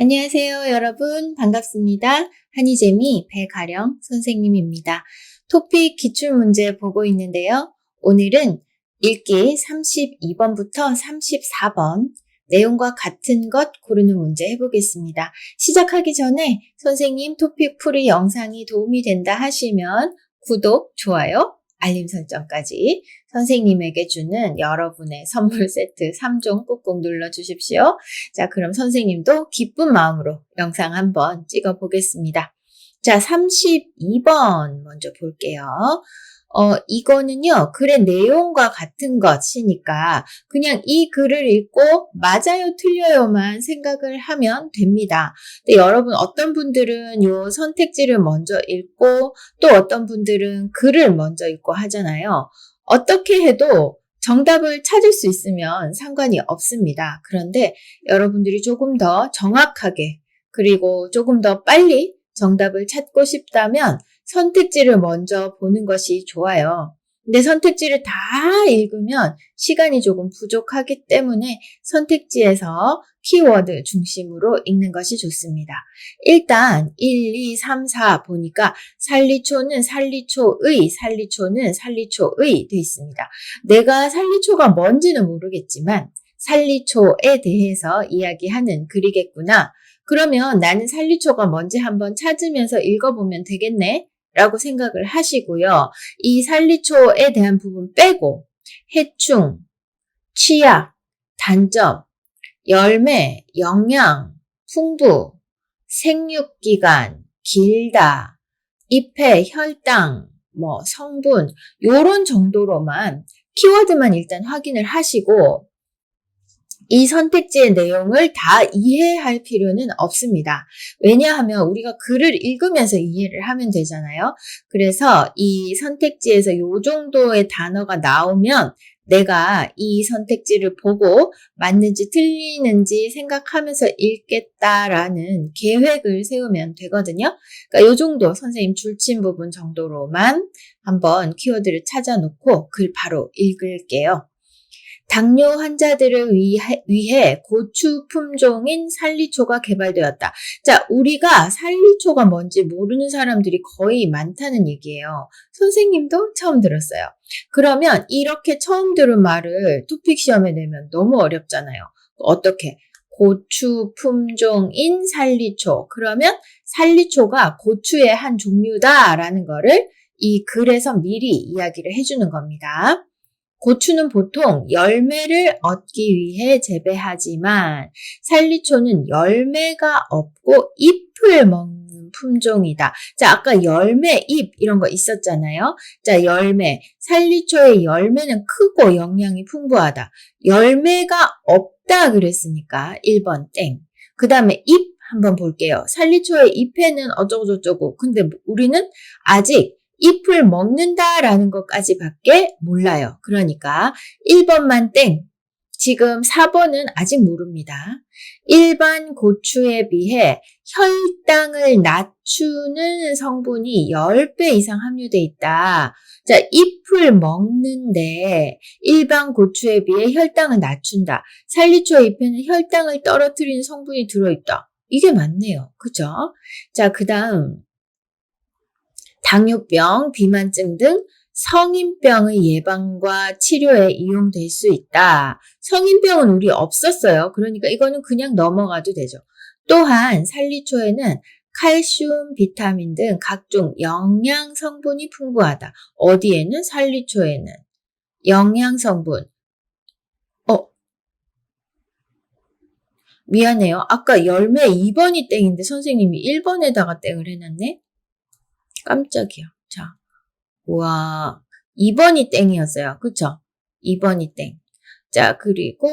안녕하세요, 여러분. 반갑습니다. 한이재미 배가령 선생님입니다. 토픽 기출 문제 보고 있는데요. 오늘은 읽기 32번부터 34번 내용과 같은 것 고르는 문제 해보겠습니다. 시작하기 전에 선생님 토픽 풀이 영상이 도움이 된다 하시면 구독, 좋아요, 알림 설정까지 선생님에게 주는 여러분의 선물 세트 3종 꾹꾹 눌러 주십시오. 자, 그럼 선생님도 기쁜 마음으로 영상 한번 찍어 보겠습니다. 자, 32번 먼저 볼게요. 어, 이거는요, 글의 내용과 같은 것이니까 그냥 이 글을 읽고 맞아요, 틀려요만 생각을 하면 됩니다. 근데 여러분, 어떤 분들은 요 선택지를 먼저 읽고 또 어떤 분들은 글을 먼저 읽고 하잖아요. 어떻게 해도 정답을 찾을 수 있으면 상관이 없습니다. 그런데 여러분들이 조금 더 정확하게 그리고 조금 더 빨리 정답을 찾고 싶다면 선택지를 먼저 보는 것이 좋아요. 근데 선택지를 다 읽으면 시간이 조금 부족하기 때문에 선택지에서 키워드 중심으로 읽는 것이 좋습니다. 일단 1, 2, 3, 4 보니까 살리초는 살리초의, 살리초는 살리초의 돼 있습니다. 내가 살리초가 뭔지는 모르겠지만 살리초에 대해서 이야기하는 글이겠구나. 그러면 나는 살리초가 뭔지 한번 찾으면서 읽어보면 되겠네. 라고 생각을 하시고요. 이 살리초에 대한 부분 빼고 해충, 취약, 단점, 열매, 영양, 풍부, 생육기간, 길다, 잎의 혈당, 뭐 성분 요런 정도로만 키워드만 일단 확인을 하시고 이 선택지의 내용을 다 이해할 필요는 없습니다. 왜냐하면 우리가 글을 읽으면서 이해를 하면 되잖아요. 그래서 이 선택지에서 요 정도의 단어가 나오면 내가 이 선택지를 보고 맞는지 틀리는지 생각하면서 읽겠다라는 계획을 세우면 되거든요. 그러니까 요 정도 선생님 줄친 부분 정도로만 한번 키워드를 찾아놓고 글 바로 읽을게요. 당뇨 환자들을 위해, 위해 고추 품종인 살리초가 개발되었다. 자, 우리가 살리초가 뭔지 모르는 사람들이 거의 많다는 얘기예요. 선생님도 처음 들었어요. 그러면 이렇게 처음 들은 말을 토픽 시험에 내면 너무 어렵잖아요. 어떻게? 고추 품종인 살리초. 그러면 살리초가 고추의 한 종류다라는 거를 이 글에서 미리 이야기를 해주는 겁니다. 고추는 보통 열매를 얻기 위해 재배하지만 살리초는 열매가 없고 잎을 먹는 품종이다. 자, 아까 열매, 잎 이런 거 있었잖아요. 자, 열매. 살리초의 열매는 크고 영양이 풍부하다. 열매가 없다 그랬으니까 1번 땡. 그 다음에 잎 한번 볼게요. 살리초의 잎에는 어쩌고저쩌고. 근데 우리는 아직 잎을 먹는다라는 것까지 밖에 몰라요. 그러니까 1번만 땡. 지금 4번은 아직 모릅니다. 일반 고추에 비해 혈당을 낮추는 성분이 10배 이상 함유돼 있다. 자, 잎을 먹는데 일반 고추에 비해 혈당을 낮춘다. 살리초 잎에는 혈당을 떨어뜨리는 성분이 들어있다. 이게 맞네요. 그죠? 자, 그 다음 당뇨병, 비만증 등 성인병의 예방과 치료에 이용될 수 있다. 성인병은 우리 없었어요. 그러니까 이거는 그냥 넘어가도 되죠. 또한 살리초에는 칼슘, 비타민 등 각종 영양 성분이 풍부하다. 어디에는? 살리초에는. 영양 성분. 어, 미안해요. 아까 열매 2번이 땡인데 선생님이 1번에다가 땡을 해놨네? 깜짝이야. 자, 우와. 2번이 땡이었어요. 그쵸? 2번이 땡. 자, 그리고,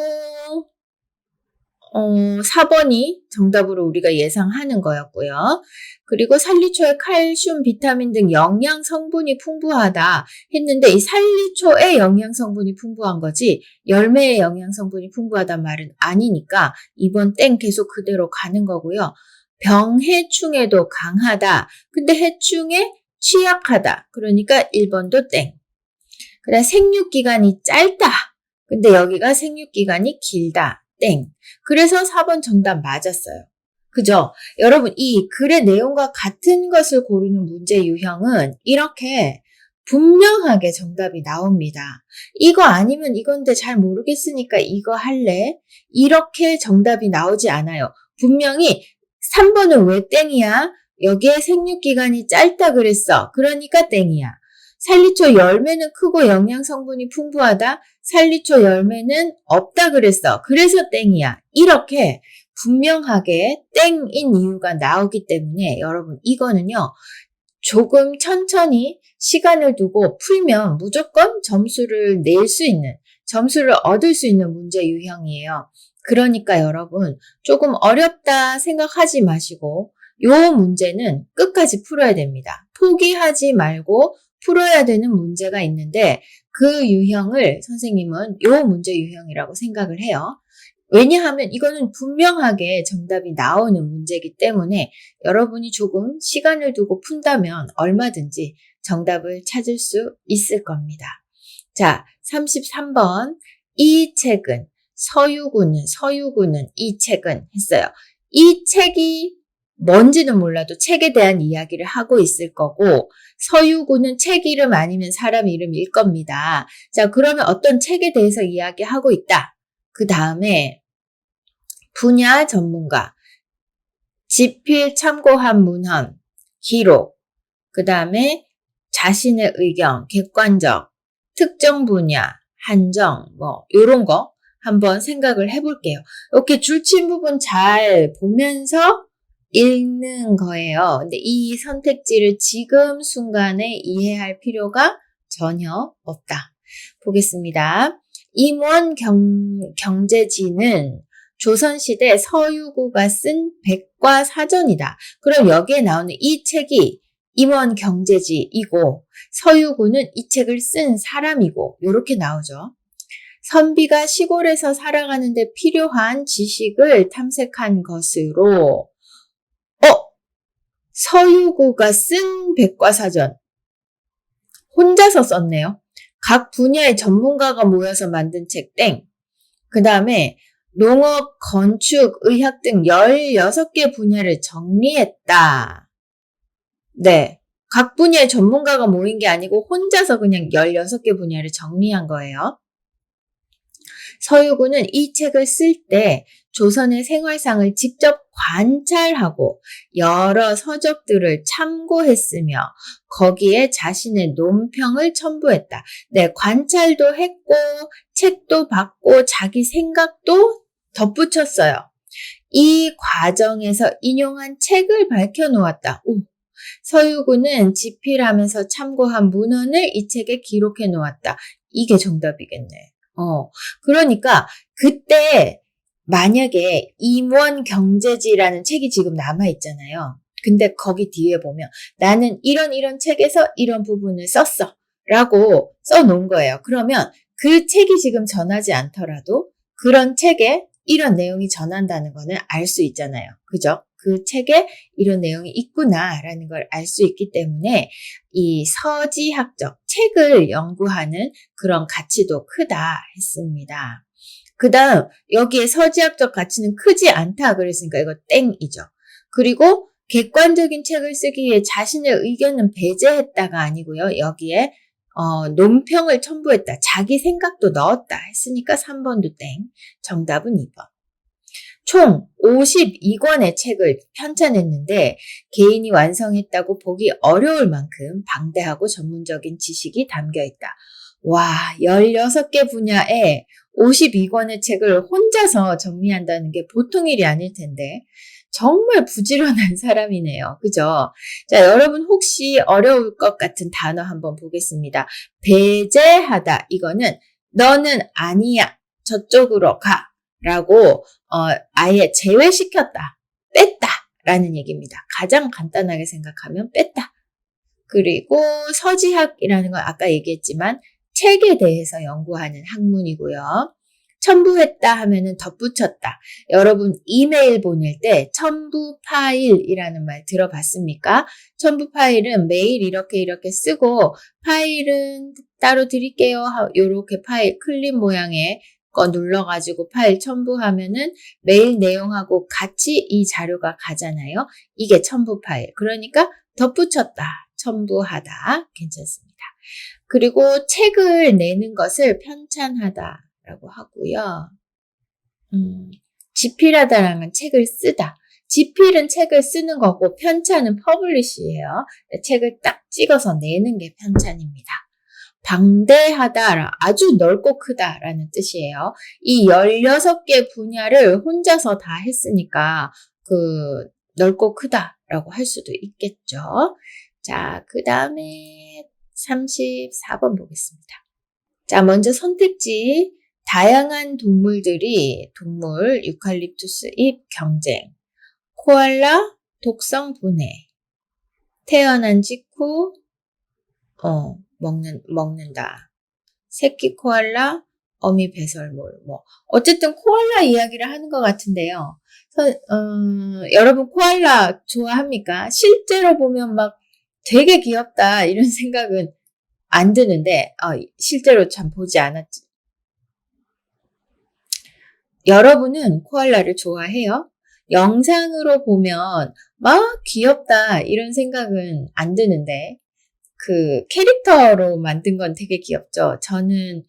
어, 4번이 정답으로 우리가 예상하는 거였고요. 그리고 살리초에 칼슘, 비타민 등 영양 성분이 풍부하다 했는데 이 살리초의 영양 성분이 풍부한 거지 열매의 영양 성분이 풍부하단 말은 아니니까 2번 땡 계속 그대로 가는 거고요. 병해충에도 강하다. 근데 해충에 취약하다. 그러니까 1번도 땡. 그다음 생육기간이 짧다. 근데 여기가 생육기간이 길다. 땡. 그래서 4번 정답 맞았어요. 그죠? 여러분, 이 글의 내용과 같은 것을 고르는 문제 유형은 이렇게 분명하게 정답이 나옵니다. 이거 아니면 이건데 잘 모르겠으니까 이거 할래? 이렇게 정답이 나오지 않아요. 분명히 3번은 왜 땡이야? 여기에 생육기간이 짧다 그랬어. 그러니까 땡이야. 살리초 열매는 크고 영양 성분이 풍부하다. 살리초 열매는 없다 그랬어. 그래서 땡이야. 이렇게 분명하게 땡인 이유가 나오기 때문에 여러분 이거는요. 조금 천천히 시간을 두고 풀면 무조건 점수를 낼 수 있는, 점수를 얻을 수 있는 문제 유형이에요. 그러니까 여러분 조금 어렵다 생각하지 마시고 요 문제는 끝까지 풀어야 됩니다. 포기하지 말고 풀어야 되는 문제가 있는데 그 유형을 선생님은 요 문제 유형이라고 생각을 해요. 왜냐하면 이거는 분명하게 정답이 나오는 문제이기 때문에 여러분이 조금 시간을 두고 푼다면 얼마든지 정답을 찾을 수 있을 겁니다. 자, 33번. 이 책은 서유구는 서유구는 이 책은 했어요. 이 책이 뭔지는 몰라도 책에 대한 이야기를 하고 있을 거고 서유구는 책 이름 아니면 사람 이름일 겁니다. 자, 그러면 어떤 책에 대해서 이야기하고 있다. 그 다음에 분야 전문가, 지필 참고한 문헌, 기록, 그 다음에 자신의 의견, 객관적, 특정 분야, 한정, 뭐, 요런 거 한번 생각을 해볼게요. 이렇게 줄친 부분 잘 보면서 읽는 거예요. 근데 이 선택지를 지금 순간에 이해할 필요가 전혀 없다. 보겠습니다. 임원 경, 경제지는 조선시대 서유구가 쓴 백과 사전이다. 그럼 여기에 나오는 이 책이 임원 경제지이고 서유구는 이 책을 쓴 사람이고 이렇게 나오죠. 선비가 시골에서 살아가는데 필요한 지식을 탐색한 것으로 어? 서유구가 쓴 백과사전 혼자서 썼네요. 각 분야의 전문가가 모여서 만든 책 땡. 그 다음에 농업, 건축, 의학 등 16개 분야를 정리했다. 네. 각 분야의 전문가가 모인 게 아니고 혼자서 그냥 16개 분야를 정리한 거예요. 서유구는 이 책을 쓸 때 조선의 생활상을 직접 관찰하고 여러 서적들을 참고했으며 거기에 자신의 논평을 첨부했다. 네, 관찰도 했고 책도 봤고 자기 생각도 덧붙였어요. 이 과정에서 인용한 책을 밝혀 놓았다. 오, 서유구는 집필하면서 참고한 문헌을 이 책에 기록해 놓았다. 이게 정답이겠네. 어, 그러니까 그때 만약에 임원 경제지라는 책이 지금 남아 있잖아요. 근데 거기 뒤에 보면 나는 이런 이런 책에서 이런 부분을 썼어. 라고 써 놓은 거예요. 그러면 그 책이 지금 전하지 않더라도 그런 책에 이런 내용이 전한다는 거는 알 수 있잖아요. 그죠? 그 책에 이런 내용이 있구나라는 걸 알 수 있기 때문에 이 서지학적 책을 연구하는 그런 가치도 크다 했습니다. 그 다음 여기에 서지학적 가치는 크지 않다 그랬으니까 이거 땡이죠. 그리고 객관적인 책을 쓰기 위해 자신의 의견은 배제했다가 아니고요. 여기에 어, 논평을 첨부했다. 자기 생각도 넣었다 했으니까 3번도 땡. 정답은 2번. 총 52권의 책을 편찬했는데 개인이 완성했다고 보기 어려울 만큼 방대하고 전문적인 지식이 담겨 있다. 와, 16개 분야에 52권의 책을 혼자서 정리한다는 게 보통 일이 아닐 텐데 정말 부지런한 사람이네요. 그죠? 자, 여러분 혹시 어려울 것 같은 단어 한번 보겠습니다. 배제하다. 이거는 너는 아니야. 저쪽으로 가. 라고 어, 아예 제외시켰다. 뺐다. 라는 얘기입니다. 가장 간단하게 생각하면 뺐다. 그리고 서지학이라는 건 아까 얘기했지만 책에 대해서 연구하는 학문이고요. 첨부했다 하면은 덧붙였다. 여러분 이메일 보낼 때 첨부 파일이라는 말 들어봤습니까? 첨부 파일은 메일 이렇게 이렇게 쓰고 파일은 따로 드릴게요. 이렇게 파일 클립 모양의 거 눌러가지고 파일 첨부하면은 메일 내용하고 같이 이 자료가 가잖아요. 이게 첨부 파일. 그러니까 덧붙였다, 첨부하다 괜찮습니다. 그리고 책을 내는 것을 편찬하다라고 하고요. 음, 집필하다라는 책을 쓰다. 집필은 책을 쓰는 거고 편찬은 퍼블리시예요. 책을 딱 찍어서 내는 게 편찬입니다. 방대하다, 아주 넓고 크다라는 뜻이에요. 이 16개 분야를 혼자서 다 했으니까 그 넓고 크다라고 할 수도 있겠죠. 자, 그 다음에 34번 보겠습니다. 자, 먼저 선택지. 다양한 동물들이 동물 유칼립투스 잎 경쟁. 코알라 독성 분해. 태어난 직후 어, 먹는 먹는다. 새끼 코알라 어미 배설물 뭐 어쨌든 코알라 이야기를 하는 것 같은데요. 선, 음, 여러분 코알라 좋아합니까? 실제로 보면 막 되게 귀엽다 이런 생각은 안 드는데 어, 실제로 참 보지 않았지. 여러분은 코알라를 좋아해요? 영상으로 보면 막 귀엽다 이런 생각은 안 드는데 그 캐릭터로 만든 건 되게 귀엽죠. 저는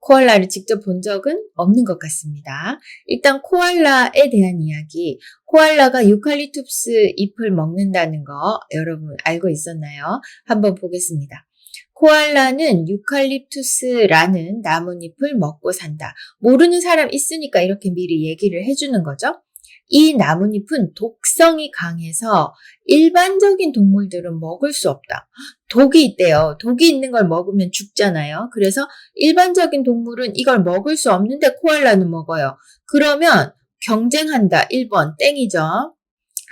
코알라를 직접 본 적은 없는 것 같습니다. 일단 코알라에 대한 이야기. 코알라가 유칼리투스 잎을 먹는다는 거 여러분 알고 있었나요? 한번 보겠습니다. 코알라는 유칼립투스라는 나뭇잎을 먹고 산다. 모르는 사람 있으니까 이렇게 미리 얘기를 해주는 거죠. 이 나뭇잎은 독성이 강해서 일반적인 동물들은 먹을 수 없다. 독이 있대요. 독이 있는 걸 먹으면 죽잖아요. 그래서 일반적인 동물은 이걸 먹을 수 없는데 코알라는 먹어요. 그러면 경쟁한다. 1번 땡이죠.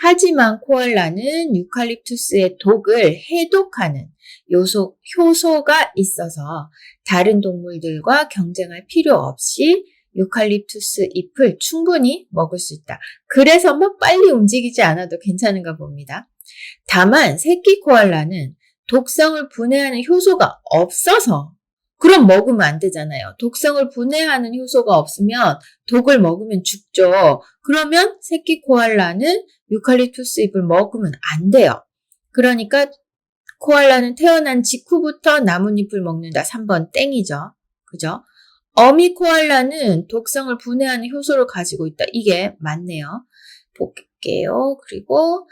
하지만 코알라는 유칼립투스의 독을 해독하는 요소, 효소가 있어서 다른 동물들과 경쟁할 필요 없이 유칼립투스 잎을 충분히 먹을 수 있다. 그래서 막 빨리 움직이지 않아도 괜찮은가 봅니다. 다만 새끼 코알라는 독성을 분해하는 효소가 없어서 그럼 먹으면 안 되잖아요. 독성을 분해하는 효소가 없으면 독을 먹으면 죽죠. 그러면 새끼 코알라는 유칼립투스 잎을 먹으면 안 돼요. 그러니까 코알라는 태어난 직후부터 나뭇잎을 먹는다. 3번 땡이죠. 그죠? 어미 코알라는 독성을 분해하는 효소를 가지고 있다. 이게 맞네요. 볼게요. 그리고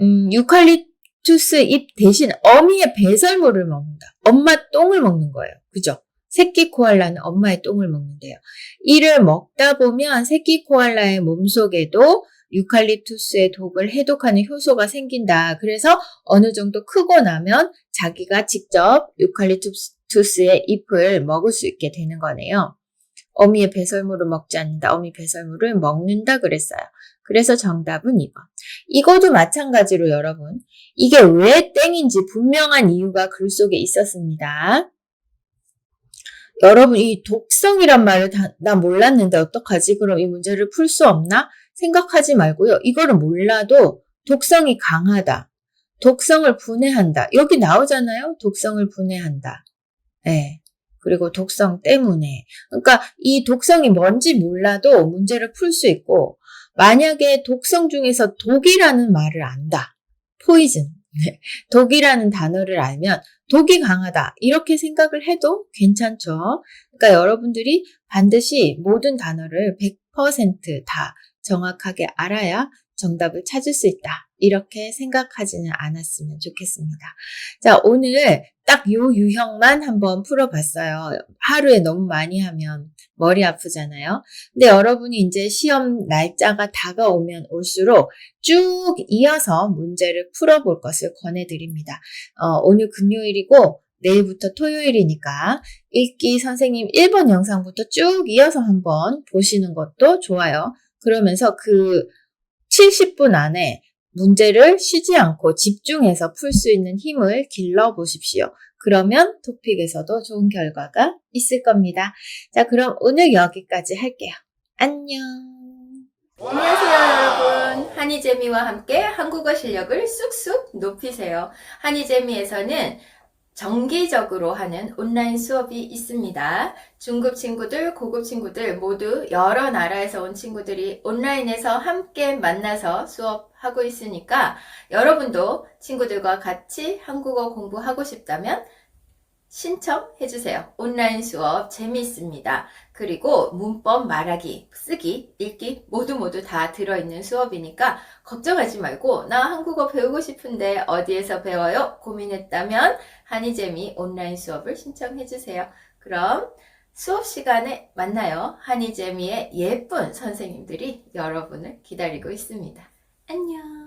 음, 유칼립투스 잎 대신 어미의 배설물을 먹는다. 엄마 똥을 먹는 거예요. 그죠? 새끼 코알라는 엄마의 똥을 먹는데요. 이를 먹다 보면 새끼 코알라의 몸속에도 유칼립투스의 독을 해독하는 효소가 생긴다. 그래서 어느 정도 크고 나면 자기가 직접 유칼립투스 의 잎을 먹을 수 있게 되는 거네요. 어미의 배설물을 먹지 않는다. 어미 배설물을 먹는다 그랬어요. 그래서 정답은 2번. 이것도 마찬가지로 여러분, 이게 왜 땡인지 분명한 이유가 글 속에 있었습니다. 여러분, 이 독성이란 말을 다, 나 몰랐는데 어떡하지? 그럼 이 문제를 풀 수 없나? 생각하지 말고요. 이거를 몰라도 독성이 강하다. 독성을 분해한다. 여기 나오잖아요. 독성을 분해한다. 예. 네. 그리고 독성 때문에. 그러니까 이 독성이 뭔지 몰라도 문제를 풀 수 있고, 만약에 독성 중에서 독이라는 말을 안다. 포이즌. 네. 독이라는 단어를 알면 독이 강하다. 이렇게 생각을 해도 괜찮죠. 그러니까 여러분들이 반드시 모든 단어를 100%다 정확하게 알아야 정답을 찾을 수 있다. 이렇게 생각하지는 않았으면 좋겠습니다. 자, 오늘 딱 요 유형만 한번 풀어봤어요. 하루에 너무 많이 하면 머리 아프잖아요. 근데 여러분이 이제 시험 날짜가 다가오면 올수록 쭉 이어서 문제를 풀어볼 것을 권해드립니다. 어, 오늘 금요일이고 내일부터 토요일이니까 읽기 선생님 1번 영상부터 쭉 이어서 한번 보시는 것도 좋아요. 그러면서 그 70분 안에 문제를 쉬지 않고 집중해서 풀 수 있는 힘을 길러 보십시오. 그러면 토픽에서도 좋은 결과가 있을 겁니다. 자, 그럼 오늘 여기까지 할게요. 안녕. 안녕하세요 여러분 한이재미와 함께 한국어 실력을 쑥쑥 높이세요 한이재미에서는 정기적으로 하는 온라인 수업이 있습니다. 중급 친구들, 고급 친구들 모두 여러 나라에서 온 친구들이 온라인에서 함께 만나서 수업하고 있으니까 여러분도 친구들과 같이 한국어 공부하고 싶다면 신청해 주세요. 온라인 수업 재미있습니다. 그리고 문법 말하기, 쓰기, 읽기 모두 모두 다 들어있는 수업이니까 걱정하지 말고 나 한국어 배우고 싶은데 어디에서 배워요? 고민했다면 한이재미 온라인 수업을 신청해 주세요. 그럼 수업 시간에 만나요. 한이재미의 예쁜 선생님들이 여러분을 기다리고 있습니다. 안녕.